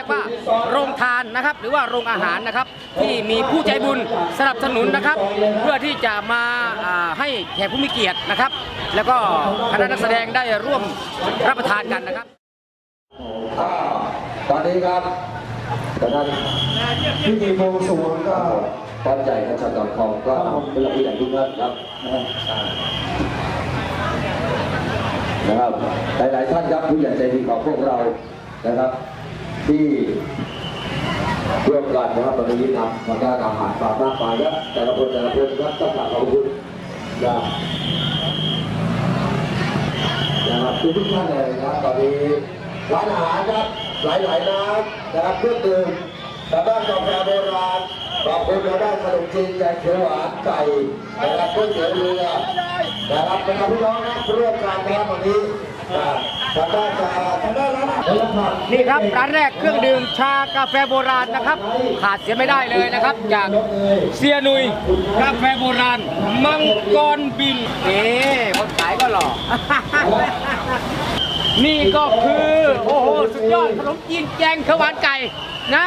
รียกว่าโรงทานนะครับ หรือว่าโรงอาหารนะครับ ที่มีผู้ใจบุญสนับสนุนนะครับ เพื่อที่จะมาให้แขกผู้มีเกียรตินะครับ แล้วก็คณะนักแสดงได้ร่วมรับประทานกันนะครับอ่าตอนนี้ครับตอนนั้นพิธีบวงสรวงก็ตอนใหญ่ของชาวตอนทองก็เป็นผู้ใหญ่ทุกท่านครับนะครับหลายๆท่านครับผู้ใหญ่ใจดีของพวกเรานะครับ ที่ร่วมกันนะครับวันนี้นำมาได้อาหารฝากมากมายครับแต่ละคนแต่ละคนครับต้องกราบขอบคุณนะนะครับทุกๆท่านเลยนะครับตอนนี้ร้านอาหารครับหลายๆน้ำนะครับเครื่องดื่มทางด้านกาแฟโบราณบางคนทางด้านขนมจีนแกงเขียวหวานไก่นะครับก๋วยเตี๋ยวเรือนะครับเป็นพี่น้องครับร่วมกันนะครับวันนี้นะทางด้านจะทาร้า นอาหารนี่ครับร้านแรกเครื่องดื่มชากาแฟโบราณนะครับ ขาดเสียไม่ได้เลยนะครับ จากเซียนุยกาแฟโบราณ มังกรบินนี่คนขายก็หล่อนี่ก็คือโอ้โหสุดยอดขนมจีนแกงเขียวหวานไก่นะ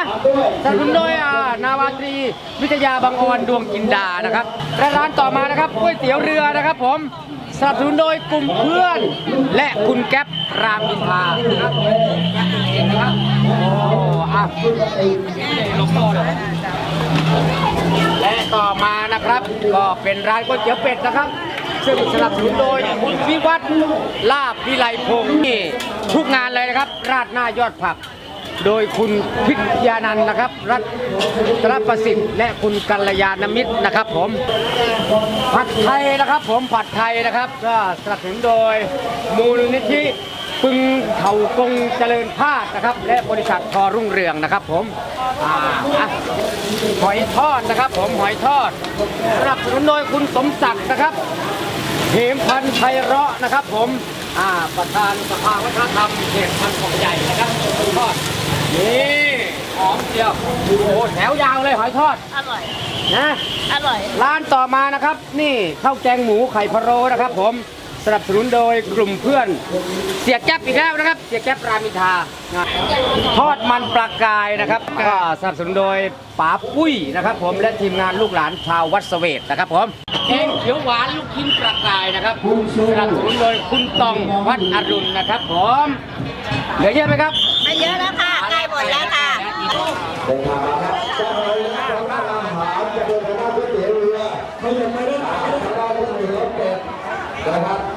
สนับสนุนโดยอ่านาวาตรีวิทยาบางออนดวงกินดานะครับและร้านต่อมานะครับก๋วยเตี๋ยวเรือนะครับ ผมสนับสนุนโดยกลุ่มเพื่อนและคุณแก๊ป รามอินทราแก๊ปเองนะโอ้อะลงโทษเลยและต่อมานะครับ ก็เป็นร้านก๋วยเตี๋ยวเป็ดนะครับ ซึ่งสนับสนุนโดยคุณวิวัฒน์ลาบวิไลพงศ์นี่ทุกงานเลยนะครับ ราดหน้ายอดผัก โดยคุณพิทยานันท์นะครับ รัตนประสิทธิ์และคุณกัลยาณมิตรนะครับ ผม ผัดไทยนะครับ ผมผัดไทยนะครับ ก็สนับสนุนโดยมูลนิธิ ปึงเขากงเจริญพาดนะครับ และบริษัททอรุ่งเรืองนะครับ ผมอ่าอะหอยทอดนะครับ ผมหอยทอดสนับสนุนโดยคุณสมศักดิ์นะครับเหมพันธ์ไพเราะนะครับ ผมอ่าประธานสภาวัฒนธรรมเขตพันของใหญ่นะครับหอยทอดนี่หอมเจียวโอ้โหแถวยาวเลยหอยทอดอร่อย นะอร่อย ร้านต่อมานะครับ นี่ข้าวแกงหมูไข่พะโล้นะครับ ผม สนับสนุนโดยกลุ่มเพื่อน เสียแก๊ปอีกแล้วนะครับ เสียแก๊ปรามินทานะทอดมันปลากายนะครับก็สนับสนุนโดยป๋าปุ้ยนะครับผมและทีมงานลูกหลานชาววัดเสเวตนะครับผมแกงเขียวหวานลูกชิ้นปลากายนะครับสนับสนุนโดยคุณตองวัดอรุณนะครับผมเหลือเยอะไหมครับไม่เยอะแล้วค่ะใกล้หมดแล้วค่ะเดินทางมาครับจะเลยนะครับ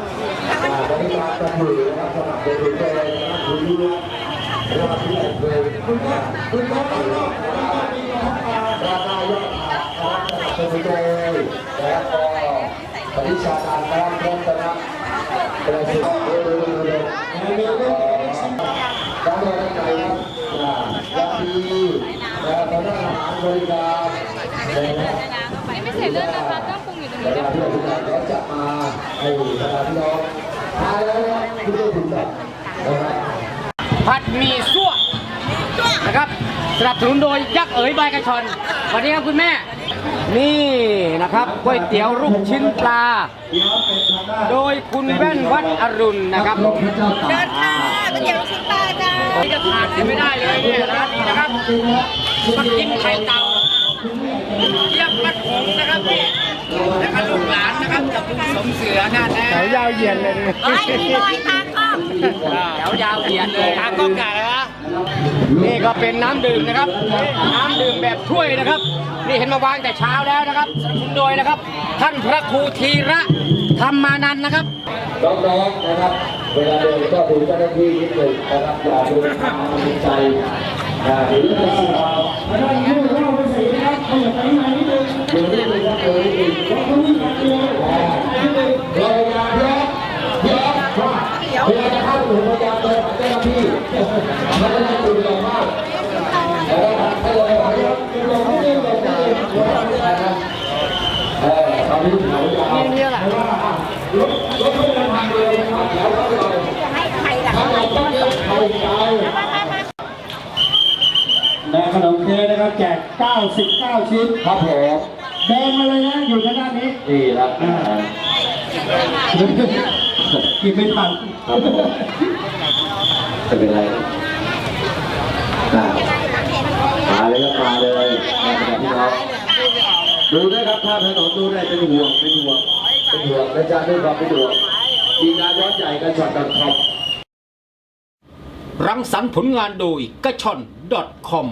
คุณดูนะครับที่ไหนเลยคุณก็คุณก็ต้องรอบราคายอดนะครับสนับสนุนโดยแล้วก็ปฏิชาการการพร้อมกันนะป็นสิ่งที่ดูดูดูการเดินทารับอ่าและดีและทางด้านบริการไม่เสร็จเรื่องนะคะก็ปรุงอยู่ตรงนี้ลาที่เราจะมาให้เวลาที่เราทานแล้วนะคุณผู้ชมแบบนะครับ ผัดหมี่ซั่วนะครับสนับสนุนโดยยักษ์เอ๋ยใบกระชอนสวัสดีครับคุณแม่ นี่นะครับก๋วยเตี๋ยวลูกชิ้นปลา โดยคุณแว่นวัดอรุณนะครับเดินค่ะก๋วยเตี๋ยวลูกชิ้นปลาจ้านี่จะขาดเสียไม่ได้เลยเนี่ยร้านนี้นะครับปักกิ่งไข่เต่าเทียบมัดผงนะครับนี่แล้วก็ลูกหลานนะครับกับคุณสมเสือนั่นนะแถวยาวเหยียดเลยเฮ้ยมีรอยทางกล้อง แถวยาวเหยียดเลยทางกล้องกาเลยนะนี่ก็เป็นน้ำดื่มนะครับ น้ำดื่มแบบถ้วยนะครับ นี่เห็นมาวางแต่เช้าแล้วนะครับสนุนโดยนะครับ ท่านพระครูธีระธรรมานันนะครับน้องๆนะครับ เวลาเดินก็ดูเจ้าหน้าที่นิดหนึ่งนะครับอย่าดูทางใจอ่าหรือว่าดูนิดนึงครับดูนิดนึงเราอย่าเยอะเยอะเว ลาจะเข้าถึงพยายามเดินหาเจ้าหน้าที่มันจะได้ดูเรามากนะครับให้เราให้เราเราไม่ได้เราไม่ได้เราไม่ได้นะครับเออตอนนี้ถึงเราจะเอาเนี่ยแหละรถรถไม่เดินทางเลยนะครับเดี๋ยวเราไปให้ใครล่ะถ้าเราต้องการเขาใจและขนมเค้กนะครับแจก 99 ชิ้นครับผมเดินมาเลยนะ อยู่ทางด้านนี้นี่ครับอ่า กินไม่ทันครับผมไม่เป็นไรนะอ่ามาเลยครับมาเลยนะครับพี่น้องดูได้ครับภาพถนนดูได้เป็นห่วงเป็นห่วงเป็นห่วงนะจ๊ะด้วยความเป็นห่วงทีมงานย้อนใหญ่กันช็อตดอทคอมรังสรรค์ผลงานโดยกระชอน .com